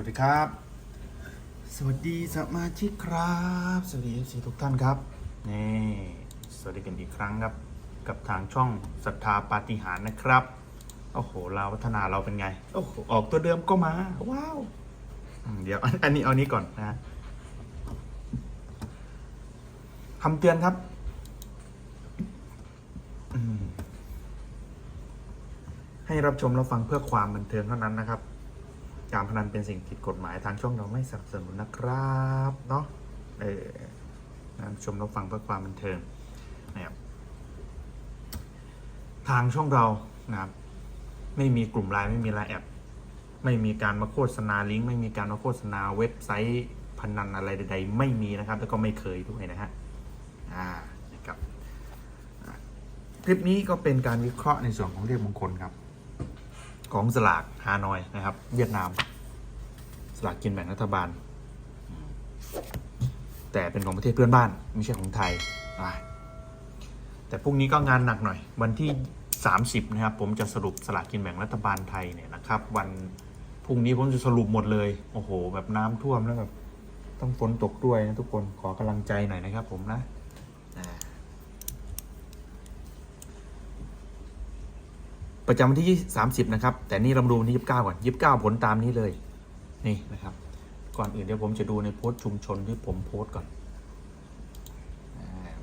วัสดีครับ สวัสดีสมาชิกครับ สวัสดีสีทุกท่านครับ นี่ สวัสดีกันอีกครั้งครับ กับทางช่องศรัทธาปาฏิหาริย์นะครับ โอ้โห เราวพัฒนาเราเป็นไง โอ้โห ออกตัวเดิมก็มา ว้าว เดี๋ยว อันนี้เอานี้ก่อนนะคำเตือนครับให้รับชมรับฟังเพื่อความบันเทิงเท่านั้นนะครับ การพนันเป็นสิ่งผิดกฎหมายทางช่องเราไม่สนับสนุนนะครับเนาะเออชมรับฟังเพื่อความบันเทิงนะครับทางช่องเรานะครับไม่มีกลุ่มไลน์ไม่มีไลน์แอปไม่มีการมาโฆษณาลิงก์ไม่มีการมาโฆษณาเว็บไซต์พนันอะไรใด ๆ ไม่มีนะครับ แล้วก็ไม่เคยด้วยนะฮะอ่านะครับคลิปนี้ก็เป็นการวิเคราะห์ในส่วนของเลขมงคลครับ ของสลากฮานอยนะครับ เวียดนาม สลากกินแบ่งรัฐบาล แต่เป็นของประเทศเพื่อนบ้าน ไม่ใช่ของไทยแต่พรุ่งนี้ก็งานหนักหน่อย วันที่ 30 นะครับ ผมจะสรุปสลากกินแบ่งรัฐบาลไทยเนี่ยนะครับ วันพรุ่งนี้ผมจะสรุปหมดเลย โอ้โห แบบน้ำท่วมแล้วแบบต้องฝนตกด้วยนะทุกคนขอกำลังใจหน่อยนะครับผมนะอ่า ประจำวันที่ 30 นะครับ แต่นี่เราดูวันที่ 29 ก่อน 29 ผลตามนี้เลย นี่นะครับ ก่อนอื่นเดี๋ยวผมจะดูในโพสต์ชุมชนที่ผมโพสต์ก่อน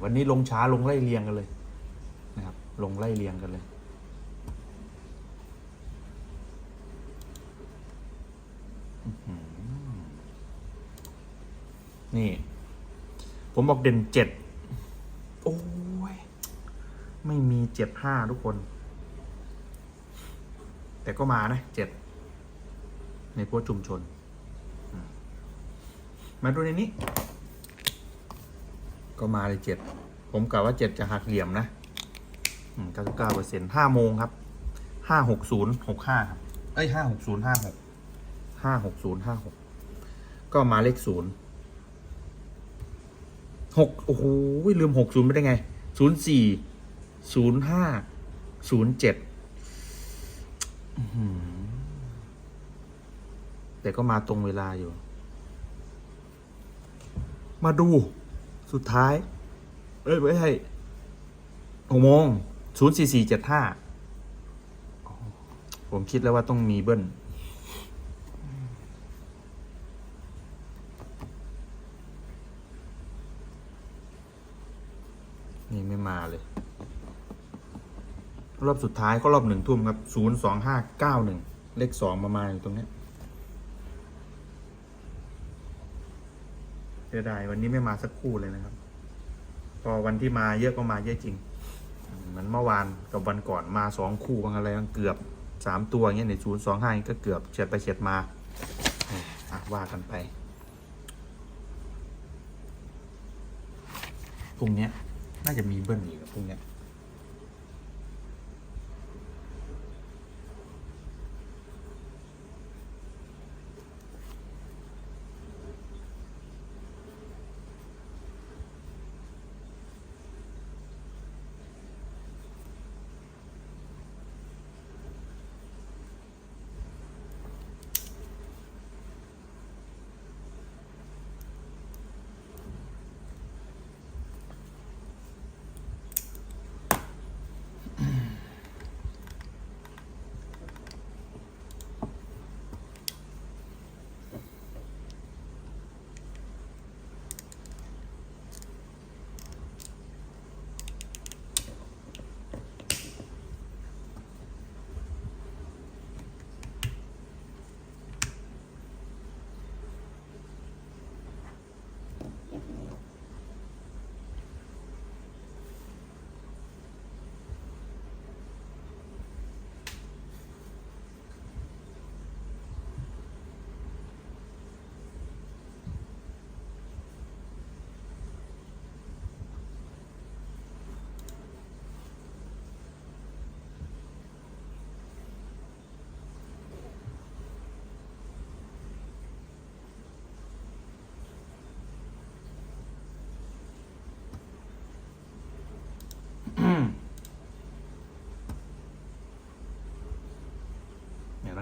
วันนี้ลงช้าลงไล่เรียงกันเลยนะครับ ลงไล่เรียงกันเลย นี่ ผมบอกเด่นเจ็ด โอ้ย ไม่มีเจ็ดห้าทุกคน แต่ก็มานะเจ็ดในพวกชุมชน มาดูในนี้ ก็มาเลยเจ็ดผมกะว่าเจ็ดจะหักเหลี่ยมนะเก้าสิบเก้าเปอร์เซ็นต์ห้าโมงครับห้าหกศูนย์หกห้าครับเอ้ยห้าหกศูนย์ห้าหกห้าหกศูนย์ห้าหกก็มาเลขศูนย์หกโอ้โหลืมหกศูนย์ไปได้ไงศูนย์สี่ศูนย์ห้าศูนย์เจ็ด แต่ก็มาตรงเวลาอยู่ มาดู สุดท้าย เอ้ยไม่ใช่หกโมงศูนย์สี่สี่เจ็ดห้าผมคิดแล้วว่าต้องมีเบิ้ลนี่ไม่มาเลย รอบสุดท้ายก็รอบหนึ่งทุ่มครับศูนย์สองห้าเก้าหนึ่งเลขสองมามาอยู่ตรงนี้ยเสียดายวันนี้ไม่มาสักคู่เลยนะครับ พอวันที่มาเยอะก็มาเยอะจริง เหมือนเมื่อวานกับวันก่อนมาสองคู่บางอะไรบางเกือบสามตัวเงี้ยในศูนย์สองห้าก็เกือบเฉียดไปเฉียดมาอะว่ากันไปพรุ่งนี้น่าจะมีเบิ้ลอีกพรุ่งเ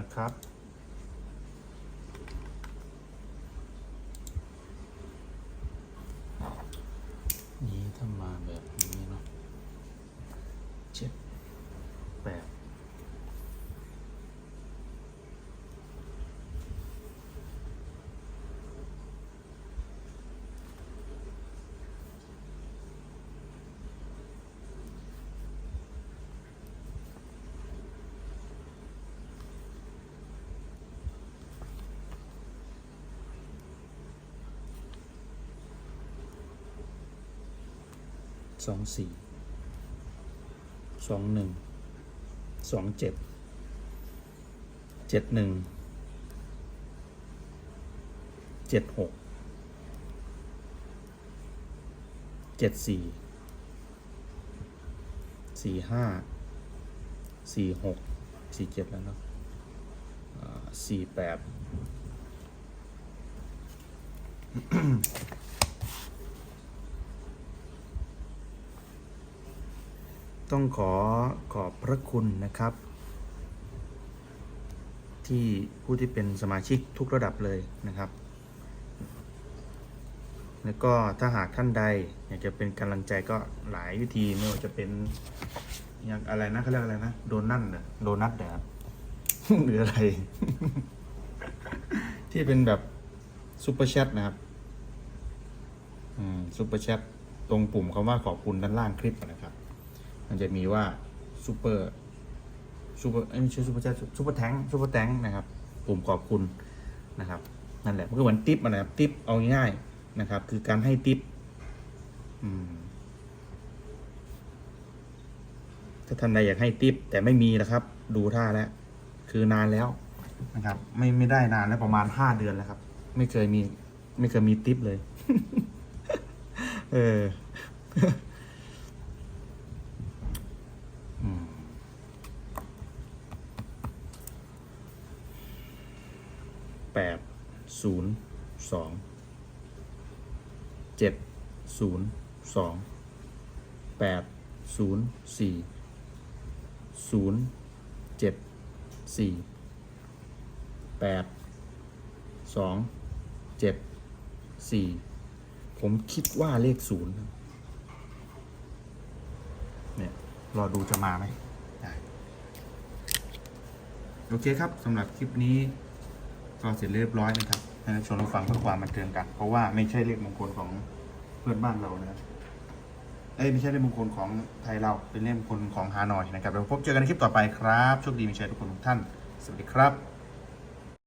นะครับ นี้ถ้ามาแบบนี้เนาะเจ็ดแปด สองสี่สองหนึ่งสองเจ็ดเจ็ดหนึ่งเจ็ดหกเจ็ดสี่สี่ห้าสี่หกสี่เจ็ดแล้วเนาะสี่แปด ต้องขอขอบพระคุณนะครับ ที่ผู้ที่เป็นสมาชิกทุกระดับเลยนะครับ แล้วก็ถ้าหากท่านใดอยากจะเป็นกำลังใจก็หลายวิธีไม่ว่าจะเป็นอย่างอะไรนะเขาเรียกอะไรนะโดนัทเหรอโดนัทเหรอครับหรืออะไร ที่เป็นแบบซูเปอร์แชทนะครับอืมซูเปอร์แชทตรงปุ่มคำว่าขอบคุณด้านล่างคลิปนะครับ มันจะมีว่าซูเปอร์ซูเปอร์ไม่ใช่ซูเปอร์แชทซูเปอร์แทงซูเปอร์แทงนะครับปุ่มขอบคุณนะครับนั่นแหละมันก็เหมือนทิปนะครับทิปเอาง่ายๆนะครับ คือการให้ทิปถ้าท่านใดอยากให้ทิปแต่ไม่มีนะครับ ดูท่าแล้ว คือนานแล้วนะครับ ไม่ไม่ได้นานแล้วประมาณห้าเดือนแล้วครับ ไม่เคยมี ไม่เคยมีทิปเลย เออ แปดศูนย์สองเจ็ดศูนย์สองแปดศูนย์สี่ศูนย์เจ็ดสี่แปดสองเจ็ดสี่ผมคิดว่าเลขศูนย์เนี่ย รอดูจะมาไหมโอเคครับสำหรับคลิปนี้ ก็เสร็จเรียบร้อยนะครับชวนเราฟังเพื่อความบันเทิงกัน เพราะว่าไม่ใช่เลขมงคลของเพื่อนบ้านเรานะครับเอ้ยไม่ใช่เลขมงคลของไทยเราเป็นเลขมงคลของฮานอยนะครับเราพบเจอกันในคลิปต่อไปครับโชคดีมีชัยทุกคนทุกท่าน สวัสดีครับ